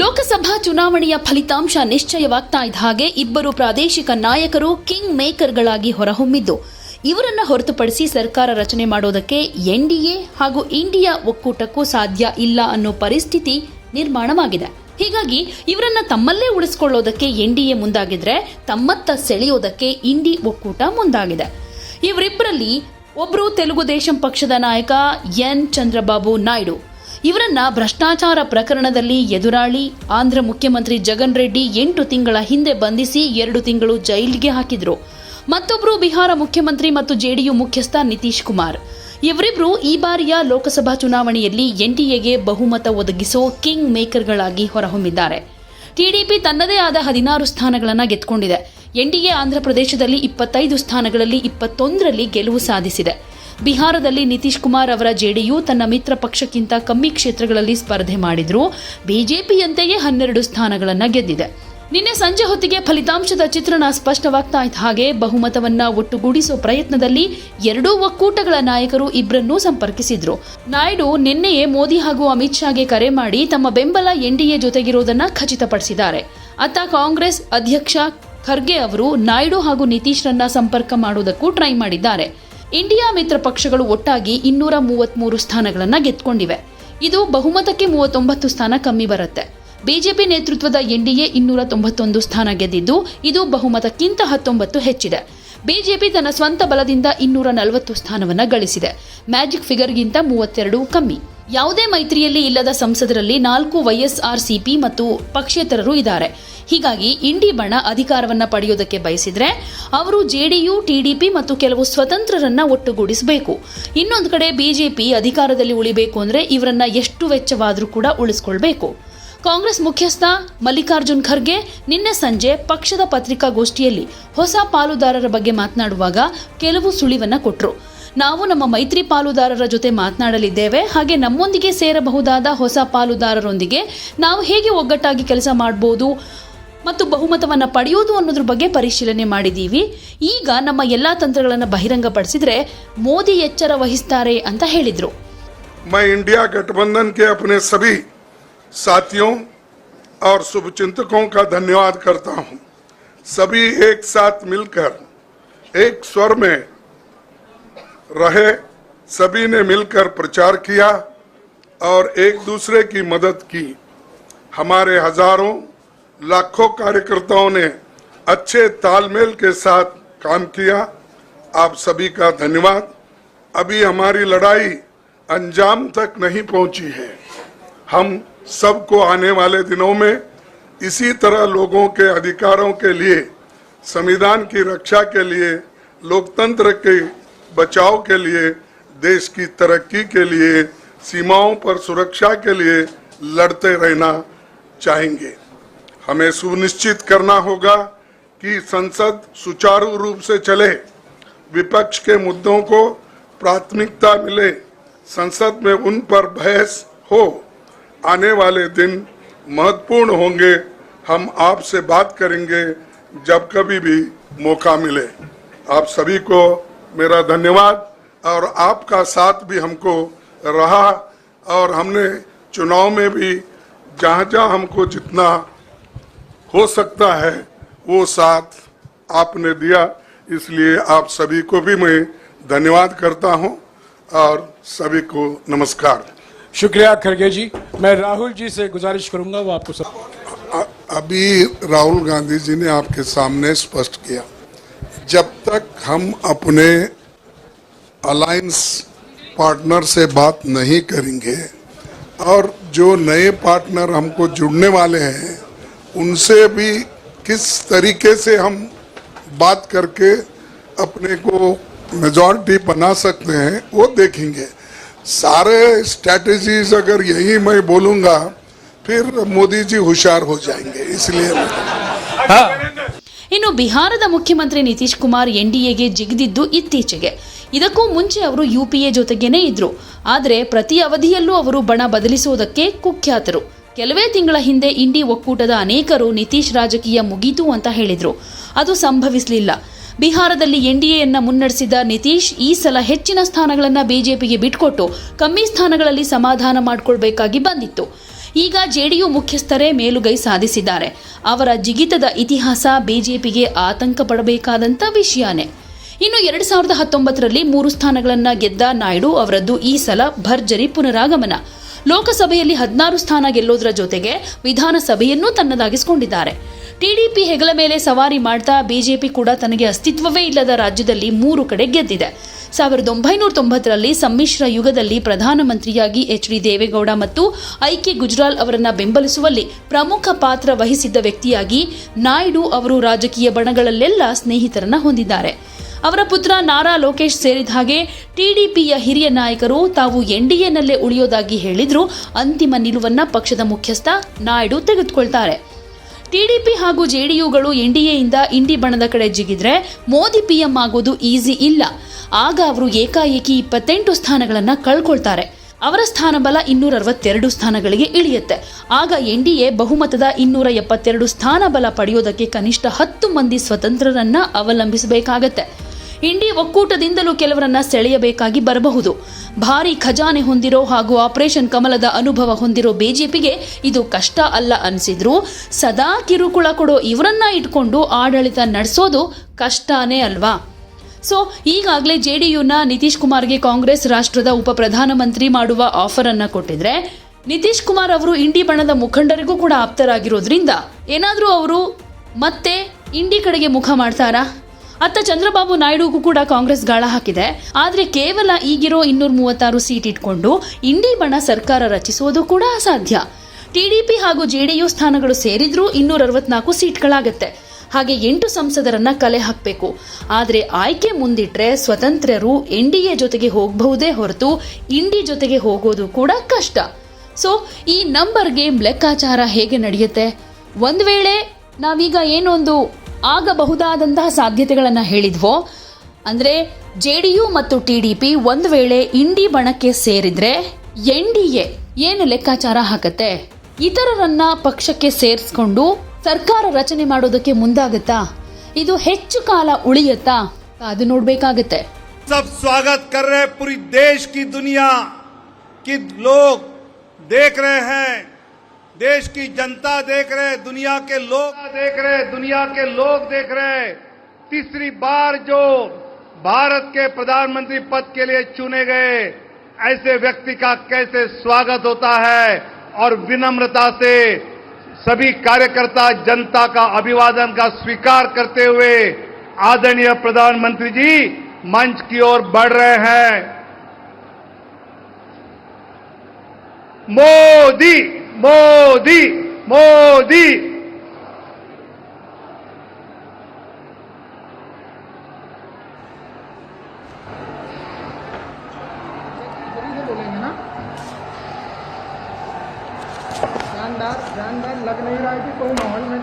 ಲೋಕಸಭಾ ಚುನಾವಣೆಯ ಫಲಿತಾಂಶ ನಿಶ್ಚಯವಾಗ್ತಾ ಇದ್ದ ಹಾಗೆ ಇಬ್ಬರು ಪ್ರಾದೇಶಿಕ ನಾಯಕರು ಕಿಂಗ್ ಮೇಕರ್ಗಳಾಗಿ ಹೊರಹೊಮ್ಮಿದ್ದು, ಇವರನ್ನ ಹೊರತುಪಡಿಸಿ ಸರ್ಕಾರ ರಚನೆ ಮಾಡೋದಕ್ಕೆ ಎನ್ಡಿಎ ಹಾಗೂ ಇಂಡಿಯಾ ಒಕ್ಕೂಟಕ್ಕೂ ಸಾಧ್ಯ ಇಲ್ಲ ಅನ್ನೋ ಪರಿಸ್ಥಿತಿ ನಿರ್ಮಾಣವಾಗಿದೆ. ಹೀಗಾಗಿ ಇವರನ್ನ ತಮ್ಮಲ್ಲೇ ಉಳಿಸಿಕೊಳ್ಳೋದಕ್ಕೆ ಎನ್ಡಿಎ ಮುಂದಾಗಿದ್ರೆ ತಮ್ಮತ್ತ ಸೆಳೆಯೋದಕ್ಕೆ ಇಂಡಿ ಒಕ್ಕೂಟ ಮುಂದಾಗಿದೆ. ಇವರಿಬ್ಬರಲ್ಲಿ ಒಬ್ಬರು ತೆಲುಗು ದೇಶಂ ಪಕ್ಷದ ನಾಯಕ ಎನ್. ಚಂದ್ರಬಾಬು ನಾಯ್ಡು ಇವರನ್ನ ಭ್ರಷ್ಟಾಚಾರ ಪ್ರಕರಣದಲ್ಲಿ ಎದುರಾಳಿ ಆಂಧ್ರ ಮುಖ್ಯಮಂತ್ರಿ ಜಗನ್ ರೆಡ್ಡಿ ಎಂಟು ತಿಂಗಳ ಹಿಂದೆ ಬಂಧಿಸಿ ಎರಡು ತಿಂಗಳು ಜೈಲಿಗೆ ಹಾಕಿದ್ರು. ಮತ್ತೊಬ್ಬರು ಬಿಹಾರ ಮುಖ್ಯಮಂತ್ರಿ ಮತ್ತು ಜೆಡಿಯು ಮುಖ್ಯಸ್ಥ ನಿತೀಶ್ ಕುಮಾರ್. ಇವರಿಬ್ರು ಈ ಬಾರಿಯ ಲೋಕಸಭಾ ಚುನಾವಣೆಯಲ್ಲಿ ಎನ್ಡಿಎಗೆ ಬಹುಮತ ಒದಗಿಸೋ ಕಿಂಗ್ ಮೇಕರ್ಗಳಾಗಿ ಹೊರಹೊಮ್ಮಿದ್ದಾರೆ. ಟಿಡಿಪಿ ತನ್ನದೇ ಆದ ಹದಿನಾರು ಸ್ಥಾನಗಳನ್ನು ಗೆದ್ಕೊಂಡಿದೆ. ಎನ್ಡಿಎ ಆಂಧ್ರಪ್ರದೇಶದಲ್ಲಿ ಇಪ್ಪತ್ತೈದು ಸ್ಥಾನಗಳಲ್ಲಿ ಇಪ್ಪತ್ತೊಂದರಲ್ಲಿ ಗೆಲುವು ಸಾಧಿಸಿದೆ. ಬಿಹಾರದಲ್ಲಿ ನಿತೀಶ್ ಕುಮಾರ್ ಅವರ ಜೆಡಿಯು ತನ್ನ ಮಿತ್ರ ಪಕ್ಷಕ್ಕಿಂತ ಕಮ್ಮಿ ಕ್ಷೇತ್ರಗಳಲ್ಲಿ ಸ್ಪರ್ಧೆ ಮಾಡಿದ್ರು. ಬಿಜೆಪಿಯಂತೆಯೇ ಹನ್ನೆರಡು ಸ್ಥಾನಗಳನ್ನು ಗೆದ್ದಿದೆ. ನಿನ್ನೆ ಸಂಜೆ ಹೊತ್ತಿಗೆ ಫಲಿತಾಂಶದ ಚಿತ್ರಣ ಸ್ಪಷ್ಟವಾಗ್ತಾ ಇದ್ದ ಹಾಗೆ ಬಹುಮತವನ್ನ ಒಟ್ಟುಗೂಡಿಸೋ ಪ್ರಯತ್ನದಲ್ಲಿ ಎರಡೂ ಒಕ್ಕೂಟಗಳ ನಾಯಕರು ಇಬ್ಬರನ್ನೂ ಸಂಪರ್ಕಿಸಿದ್ರು. ನಾಯ್ಡು ನಿನ್ನೆಯೇ ಮೋದಿ ಹಾಗೂ ಅಮಿತ್ ಶಾಗೆ ಕರೆ ಮಾಡಿ ತಮ್ಮ ಬೆಂಬಲ ಎನ್ಡಿಎ ಜೊತೆಗಿರುವುದನ್ನು ಖಚಿತಪಡಿಸಿದ್ದಾರೆ. ಅತ್ತ ಕಾಂಗ್ರೆಸ್ ಅಧ್ಯಕ್ಷ ಖರ್ಗೆ ಅವರು ನಾಯ್ಡು ಹಾಗೂ ನಿತೀಶ್ರನ್ನ ಸಂಪರ್ಕ ಮಾಡೋದಕ್ಕೂ ಟ್ರೈ ಮಾಡಿದ್ದಾರೆ. ಇಂಡಿಯಾ ಮಿತ್ರ ಪಕ್ಷಗಳು ಒಟ್ಟಾಗಿ ಇನ್ನೂರ ಮೂವತ್ಮೂರು ಸ್ಥಾನಗಳನ್ನು ಗೆದ್ಕೊಂಡಿವೆ. ಇದು ಬಹುಮತಕ್ಕೆ ಮೂವತ್ತೊಂಬತ್ತು ಸ್ಥಾನ ಕಮ್ಮಿ ಬರುತ್ತೆ. ಬಿಜೆಪಿ ನೇತೃತ್ವದ ಎನ್ಡಿಎ ಇನ್ನೂರ ತೊಂಬತ್ತೊಂದು ಸ್ಥಾನ ಗೆದ್ದಿದ್ದು ಇದು ಬಹುಮತಕ್ಕಿಂತ ಹತ್ತೊಂಬತ್ತು ಹೆಚ್ಚಿದೆ. ಬಿಜೆಪಿ ತನ್ನ ಸ್ವಂತ ಬಲದಿಂದ ಇನ್ನೂರ ನಲವತ್ತು ಸ್ಥಾನವನ್ನು ಗಳಿಸಿದೆ. ಮ್ಯಾಜಿಕ್ ಫಿಗರ್ಗಿಂತ ಮೂವತ್ತೆರಡು ಕಮ್ಮಿ. ಯಾವುದೇ ಮೈತ್ರಿಯಲ್ಲಿ ಇಲ್ಲದ ಸಂಸದರಲ್ಲಿ ನಾಲ್ಕು ವೈಎಸ್ಆರ್ಸಿಪಿ ಮತ್ತು ಪಕ್ಷೇತರರು ಇದ್ದಾರೆ. ಹೀಗಾಗಿ ಇಂಡಿ ಬಣ ಅಧಿಕಾರವನ್ನು ಪಡೆಯೋದಕ್ಕೆ ಬಯಸಿದರೆ ಅವರು ಜೆಡಿಯು ಟಿಡಿಪಿ ಮತ್ತು ಕೆಲವು ಸ್ವತಂತ್ರರನ್ನ ಒಟ್ಟುಗೂಡಿಸಬೇಕು. ಇನ್ನೊಂದು ಕಡೆ ಬಿಜೆಪಿ ಅಧಿಕಾರದಲ್ಲಿ ಉಳಿಬೇಕು ಅಂದರೆ ಇವರನ್ನ ಎಷ್ಟು ವೆಚ್ಚವಾದರೂ ಕೂಡ ಉಳಿಸ್ಕೊಳ್ಬೇಕು. ಕಾಂಗ್ರೆಸ್ ಮುಖ್ಯಸ್ಥ ಮಲ್ಲಿಕಾರ್ಜುನ್ ಖರ್ಗೆ ನಿನ್ನೆ ಸಂಜೆ ಪಕ್ಷದ ಪತ್ರಿಕಾಗೋಷ್ಠಿಯಲ್ಲಿ ಹೊಸ ಪಾಲುದಾರರ ಬಗ್ಗೆ ಮಾತನಾಡುವಾಗ ಕೆಲವು ಸುಳಿವನ್ನ ಕೊಟ್ಟರು ನಾವು ನಮ್ಮ ಮೈತ್ರಿ ಪಾಲುದಾರರ ಜೊತೆ ಮಾತನಾಡಲಿದ್ದೇವೆ, ಹಾಗೆ ನಮ್ಮೊಂದಿಗೆ ಸೇರಬಹುದಾದ ಹೊಸ ಪಾಲುದಾರರೊಂದಿಗೆ ನಾವು ಹೇಗೆ ಒಗ್ಗಟ್ಟಾಗಿ ಕೆಲಸ ಮಾಡಬಹುದು ಮತ್ತು ಬಹುಮತವನ್ನು ಪಡೆಯೋದು ಅನ್ನೋದ್ರ ಬಗ್ಗೆ ಪರಿಶೀಲನೆ ಮಾಡಿದ್ದೀವಿ ಈಗ ನಮ್ಮ ಎಲ್ಲ ತಂತ್ರಗಳನ್ನು ಬಹಿರಂಗಪಡಿಸಿದರೆ ಮೋದಿ ಎಚ್ಚರ ವಹಿಸ್ತಾರೆ ಅಂತ ಹೇಳಿದರು. ಮೈ ಇಂಡಿಯಾ ಘಟಬಂಧನ್ ಕೆ ಅಪನೆ ಸಭಿ. साथियों और शुभचिंतकों का धन्यवाद करता हूँ। सभी एक साथ मिलकर, एक स्वर में रहे, सभी ने मिलकर प्रचार किया और एक दूसरे की मदद की। हमारे हज़ारों, लाखों कार्यकर्ताओं ने अच्छे तालमेल के साथ काम किया। आप सभी का धन्यवाद। अभी हमारी लड़ाई अंजाम तक नहीं पहुँची है। हम सबको आने वाले दिनों में इसी तरह लोगों के अधिकारों के लिए, संविधान की रक्षा के लिए, लोकतंत्र के बचाव के लिए, देश की तरक्की के लिए, सीमाओं पर सुरक्षा के लिए लड़ते रहना चाहेंगे। हमें सुनिश्चित करना होगा कि संसद सुचारू रूप से चले, विपक्ष के मुद्दों को प्राथमिकता मिले, संसद में उन पर बहस हो। आने वाले दिन महत्वपूर्ण होंगे। हम आपसे बात करेंगे जब कभी भी मौका मिले। आप सभी को मेरा धन्यवाद और आपका साथ भी हमको रहा और हमने चुनाव में भी जहाँ जहाँ हमको जितना हो सकता है वो साथ आपने दिया। इसलिए आप सभी को भी मैं धन्यवाद करता हूँ और सभी को नमस्कार। शुक्रिया खरगे जी। मैं राहुल जी से गुजारिश करूँगा, वो आपको सब अभी राहुल गांधी जी ने आपके सामने स्पष्ट किया, जब तक हम अपने अलायंस पार्टनर से बात नहीं करेंगे, और जो नए पार्टनर हमको जुड़ने वाले हैं, उनसे भी किस तरीके से हम बात करके अपने को मेजॉरिटी बना सकते हैं, वो देखेंगे। सारे स्ट्रैटेजीज अगर यही मैं बोलूंगा फिर मोदी जी होशियार हो जाएंगे इसलिए मैं ಇನ್ನು ಬಿಹಾರದ ಮುಖ್ಯಮಂತ್ರಿ ನಿತೀಶ್ ಕುಮಾರ್ ಎನ್ಡಿಎಗೆ ಜಿಗಿದಿದ್ದು ಇತ್ತೀಚೆಗೆ ಇದಕ್ಕೂ ಮುಂಚೆ ಅವರು ಯುಪಿಎ ಜೊತೆಗೇನೇ ಇದ್ರು ಆದರೆ ಪ್ರತಿ ಅವಧಿಯಲ್ಲೂ ಅವರು ಬಣ ಬದಲಿಸುವುದಕ್ಕೆ ಕುಖ್ಯಾತರು ಕೆಲವೇ ತಿಂಗಳ ಹಿಂದೆ ಇಂಡಿ ಒಕ್ಕೂಟದ ಅನೇಕರು ನಿತೀಶ್ ರಾಜಕೀಯ ಮುಗೀತು ಅಂತ ಹೇಳಿದ್ರು ಅದು ಸಂಭವಿಸಲಿಲ್ಲ ಬಿಹಾರದಲ್ಲಿ ಎನ್ಡಿಎಯನ್ನ ಮುನ್ನಡೆಸಿದ ನಿತೀಶ್, ಈ ಸಲ ಹೆಚ್ಚಿನ ಸ್ಥಾನಗಳನ್ನು ಬಿಜೆಪಿಗೆ ಬಿಟ್ಕೊಟ್ಟು ಕಮ್ಮಿ ಸ್ಥಾನಗಳಲ್ಲಿ ಸಮಾಧಾನ ಮಾಡಿಕೊಳ್ಬೇಕಾಗಿ ಬಂದಿತ್ತು. ಈಗ ಜೆಡಿಯು ಮುಖ್ಯಸ್ಥರೇ ಮೇಲುಗೈ ಸಾಧಿಸಿದ್ದಾರೆ. ಅವರ ಜಿಗಿತದ ಇತಿಹಾಸ ಬಿಜೆಪಿಗೆ ಆತಂಕ ಪಡಬೇಕಾದಂಥ ವಿಷಯನೇ. ಇನ್ನು ಎರಡು ಸಾವಿರದ ಹತ್ತೊಂಬತ್ತರಲ್ಲಿ ಮೂರು ಸ್ಥಾನಗಳನ್ನು ಗೆದ್ದ ನಾಯ್ಡು ಅವರದ್ದು ಈ ಸಲ ಭರ್ಜರಿ ಪುನರಾಗಮನ. ಲೋಕಸಭೆಯಲ್ಲಿ ಹದಿನಾರು ಸ್ಥಾನ ಗೆಲ್ಲೋದ್ರ ಜೊತೆಗೆ ವಿಧಾನಸಭೆಯನ್ನೂ ತನ್ನದಾಗಿಸಿಕೊಂಡಿದ್ದಾರೆ. ಟಿಡಿಪಿ ಹೆಗಲ ಮೇಲೆ ಸವಾರಿ ಮಾಡ್ತಾ ಬಿಜೆಪಿ ಕೂಡ ತನಗೆ ಅಸ್ತಿತ್ವವೇ ಇಲ್ಲದ ರಾಜ್ಯದಲ್ಲಿ ಮೂರು ಕಡೆ ಗೆದ್ದಿದೆ. ಸಾವಿರದ ಒಂಬೈನೂರ ತೊಂಬತ್ತರಲ್ಲಿ ಸಮ್ಮಿಶ್ರ ಯುಗದಲ್ಲಿ ಪ್ರಧಾನಮಂತ್ರಿಯಾಗಿ ಎಚ್ ಡಿ ದೇವೇಗೌಡ ಮತ್ತು ಐಕೆ ಗುಜ್ರಾಲ್ ಅವರನ್ನ ಬೆಂಬಲಿಸುವಲ್ಲಿ ಪ್ರಮುಖ ಪಾತ್ರ ವಹಿಸಿದ್ದ ವ್ಯಕ್ತಿಯಾಗಿ ನಾಯ್ಡು ಅವರು ರಾಜಕೀಯ ಬಣಗಳಲ್ಲೆಲ್ಲ ಸ್ನೇಹಿತರನ್ನ ಹೊಂದಿದ್ದಾರೆ. ಅವರ ಪುತ್ರ ನಾರಾ ಲೋಕೇಶ್ ಸೇರಿದ ಹಾಗೆ ಟಿಡಿಪಿಯ ಹಿರಿಯ ನಾಯಕರು ತಾವು ಎನ್ಡಿಎನಲ್ಲೇ ಉಳಿಯೋದಾಗಿ ಹೇಳಿದ್ರು ಅಂತಿಮ ನಿಲುವನ್ನ ಪಕ್ಷದ ಮುಖ್ಯಸ್ಥ ನಾಯ್ಡು ತೆಗೆದುಕೊಳ್ತಾರೆ. ಟಿಡಿಪಿ ಹಾಗೂ ಜೆಡಿಯುಗಳು ಎನ್ಡಿಎಯಿಂದ ಇಂಡಿ ಬಣದ ಕಡೆ ಜಿಗಿದ್ರೆ ಮೋದಿ ಪಿಎಂ ಆಗೋದು ಈಸಿ ಇಲ್ಲ. ಆಗ ಅವರು ಏಕಾಏಕಿ ಇಪ್ಪತ್ತೆಂಟು ಸ್ಥಾನಗಳನ್ನು ಕಳ್ಕೊಳ್ತಾರೆ. ಅವರ ಸ್ಥಾನಬಲ ಇನ್ನೂರ ಅರವತ್ತೆರಡು ಸ್ಥಾನಗಳಿಗೆ ಇಳಿಯುತ್ತೆ. ಆಗ ಎನ್ಡಿಎ ಬಹುಮತದ ಇನ್ನೂರ ಎಪ್ಪತ್ತೆರಡು ಸ್ಥಾನಬಲ ಪಡೆಯೋದಕ್ಕೆ ಕನಿಷ್ಠ ಹತ್ತು ಮಂದಿ ಸ್ವತಂತ್ರರನ್ನ ಅವಲಂಬಿಸಬೇಕಾಗತ್ತೆ. ಇಂಡಿ ಒಕ್ಕೂಟದಿಂದಲೂ ಕೆಲವರನ್ನ ಸೆಳೆಯಬೇಕಾಗಿ ಬರಬಹುದು. ಭಾರಿ ಖಜಾನೆ ಹೊಂದಿರೋ ಹಾಗೂ ಆಪರೇಷನ್ ಕಮಲದ ಅನುಭವ ಹೊಂದಿರೋ ಬಿಜೆಪಿಗೆ ಇದು ಕಷ್ಟ ಅಲ್ಲ ಅನಿಸಿದ್ರು. ಸದಾ ಕಿರುಕುಳ ಕೊಡೋ ಇವರನ್ನ ಇಟ್ಕೊಂಡು ಆಡಳಿತ ನಡೆಸೋದು ಕಷ್ಟನೇ ಅಲ್ವಾ? ಸೊ, ಈಗಾಗಲೇ ಜೆ ಡಿ ಯುನ ನಿತೀಶ್ ಕುಮಾರ್ಗೆ ಕಾಂಗ್ರೆಸ್ ರಾಷ್ಟ್ರದ ಉಪ ಪ್ರಧಾನಮಂತ್ರಿ ಮಾಡುವ ಆಫರ್ ಅನ್ನ ಕೊಟ್ಟಿದ್ರೆ, ನಿತೀಶ್ ಕುಮಾರ್ ಅವರು ಇಂಡಿ ಬಣದ ಮುಖಂಡರಿಗೂ ಕೂಡ ಆಪ್ತರಾಗಿರೋದ್ರಿಂದ ಏನಾದರೂ ಅವರು ಮತ್ತೆ ಇಂಡಿ ಕಡೆಗೆ ಮುಖ ಮಾಡ್ತಾರಾ? ಅತ್ತ ಚಂದ್ರಬಾಬು ನಾಯ್ಡುಗೂ ಕೂಡ ಕಾಂಗ್ರೆಸ್ ಗಾಳ ಹಾಕಿದೆ. ಆದರೆ ಕೇವಲ ಈಗಿರೋ ಇನ್ನೂರ ಮೂವತ್ತಾರು ಸೀಟ್ ಇಟ್ಕೊಂಡು ಇಂಡಿ ಬಣ ಸರ್ಕಾರ ರಚಿಸೋದು ಕೂಡ ಅಸಾಧ್ಯ. ಟಿಡಿಪಿ ಹಾಗೂ ಜೆಡಿಯು ಸ್ಥಾನಗಳು ಸೇರಿದ್ರೂ ಇನ್ನೂರ ಅರವತ್ನಾಲ್ಕು ಸೀಟ್ಗಳಾಗತ್ತೆ. ಹಾಗೆ ಎಂಟು ಸಂಸದರನ್ನ ಕಲೆ ಹಾಕಬೇಕು. ಆದರೆ ಆಯ್ಕೆ ಮುಂದಿಟ್ರೆ ಸ್ವತಂತ್ರರು ಎನ್ ಡಿ ಎ ಜೊತೆಗೆ ಹೋಗಬಹುದೇ ಹೊರತು ಇಂಡಿ ಜೊತೆಗೆ ಹೋಗೋದು ಕೂಡ ಕಷ್ಟ. ಸೊ, ಈ ನಂಬರ್ ಗೇಮ್ ಲೆಕ್ಕಾಚಾರ ಹೇಗೆ ನಡೆಯುತ್ತೆ? ಒಂದು ವೇಳೆ ನಾವೀಗ ಏನೊಂದು ಆಗಬಹುದಾದಂತಹ ಸಾಧ್ಯತೆಗಳನ್ನು ಹೇಳಿದ್ವೋ, ಅಂದರೆ ಜೆ ಡಿ ಯು ಮತ್ತು ಟಿ ಡಿ ಪಿ ಒಂದು ವೇಳೆ ಇಂಡಿ ಬಣಕ್ಕೆ ಸೇರಿದ್ರೆ ಎನ್ ಡಿ ಎ ಏನು ಲೆಕ್ಕಾಚಾರ ಹಾಕತ್ತೆ? ಇತರರನ್ನ ಪಕ್ಷಕ್ಕೆ ಸೇರಿಸ್ಕೊಂಡು ಸರ್ಕಾರ ರಚನೆ ಮಾಡೋದಕ್ಕೆ ಮುಂದಾಗತ್ತಾ? ಇದು ಹೆಚ್ಚು ಕಾಲ ಉಳಿಯತ್ತಾ? ಅದು ನೋಡ್ಬೇಕಾಗತ್ತೆ. ಸಬ್ ಸ್ವಾಗತ ಕರ್ರೆ ಪುರಿ ಪೂರಿ ದೇಶ ಕಿ ದುನಿಯಾ ಕಿ ಲೋಗ್ ದೇಖ ರೇ ಹೈ. देश की जनता देख रहे दुनिया के लोग देख रहे दुनिया के लोग देख रहे तीसरी बार जो भारत के प्रधानमंत्री पद के लिए चुने गए, ऐसे व्यक्ति का कैसे स्वागत होता है? और विनम्रता से सभी कार्यकर्ता जनता का अभिवादन का स्वीकार करते हुए आदरणीय प्रधानमंत्री जी मंच की ओर बढ़ रहे हैं। मोदी मोदी मोदी। जानदार जानदार लग नहीं रहा है कि कोई माहौल में।